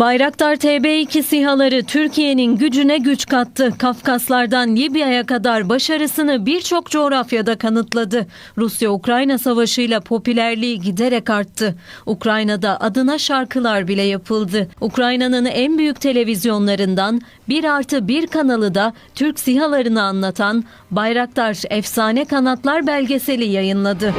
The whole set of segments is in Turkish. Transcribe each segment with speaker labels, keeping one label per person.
Speaker 1: Bayraktar TB2 SİHA'ları Türkiye'nin gücüne güç kattı. Kafkaslardan Libya'ya kadar başarısını birçok coğrafyada kanıtladı. Rusya-Ukrayna savaşıyla popülerliği giderek arttı. Ukrayna'da adına şarkılar bile yapıldı. Ukrayna'nın en büyük televizyonlarından 1 artı 1 kanalı da Türk SİHA'larını anlatan Bayraktar Efsane Kanatlar belgeseli yayınladı.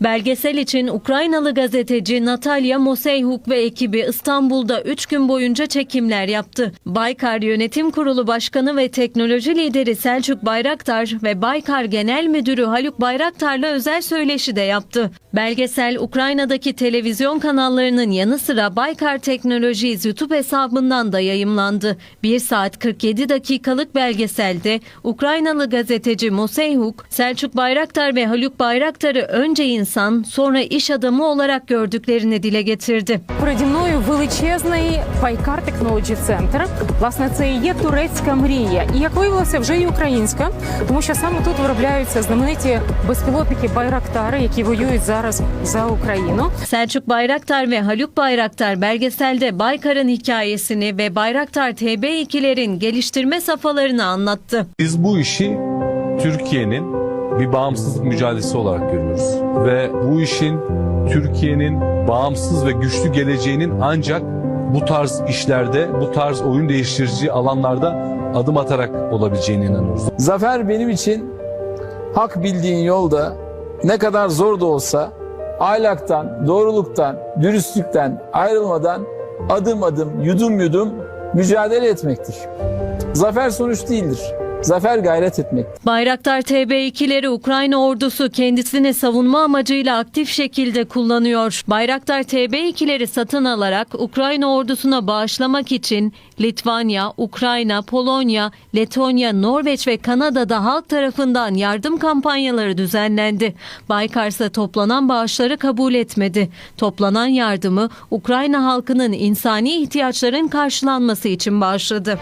Speaker 1: Belgesel için Ukraynalı gazeteci Natalya Moseyhuk ve ekibi İstanbul'da 3 gün boyunca çekimler yaptı. Baykar Yönetim Kurulu Başkanı ve teknoloji lideri Selçuk Bayraktar ve Baykar Genel Müdürü Haluk Bayraktar'la özel söyleşi de yaptı. Belgesel Ukrayna'daki televizyon kanallarının yanı sıra Baykar Teknolojiyiz YouTube hesabından da yayımlandı. 1 saat 47 dakikalık belgeselde Ukraynalı gazeteci Moseyhuk, Selçuk Bayraktar ve Haluk Bayraktar'ı önce insan sonra iş adamı olarak gördüklerini dile getirdi.
Speaker 2: Переді мною величезний Пайкар Technology Center. Власне, це і є турецька мрія, і як виявилося, вже і українська, тому що саме тут виробляються знамениті безпілотники Байрактари, які воюють зараз за Україну.
Speaker 1: Selçuk Bayraktar ve Haluk Bayraktar belgeselde Baykar'ın hikayesini ve Bayraktar TB2'lerin geliştirme safhalarını anlattı.
Speaker 3: Biz bu işi Türkiye'nin bir bağımsızlık mücadelesi olarak görüyoruz. Ve bu işin Türkiye'nin bağımsız ve güçlü geleceğinin ancak bu tarz işlerde, bu tarz oyun değiştirici alanlarda adım atarak olabileceğine inanıyoruz.
Speaker 4: Zafer benim için hak bildiğin yolda ne kadar zor da olsa ahlaktan, doğruluktan, dürüstlükten ayrılmadan adım adım, yudum yudum mücadele etmektir. Zafer sonuç değildir. Zafer gayret etmektir.
Speaker 1: Bayraktar TB2'leri Ukrayna ordusu kendisini savunma amacıyla aktif şekilde kullanıyor. Bayraktar TB2'leri satın alarak Ukrayna ordusuna bağışlamak için Litvanya, Ukrayna, Polonya, Letonya, Norveç ve Kanada'da halk tarafından yardım kampanyaları düzenlendi. Baykar ise toplanan bağışları kabul etmedi. Toplanan yardımı Ukrayna halkının insani ihtiyaçların karşılanması için bağışladı.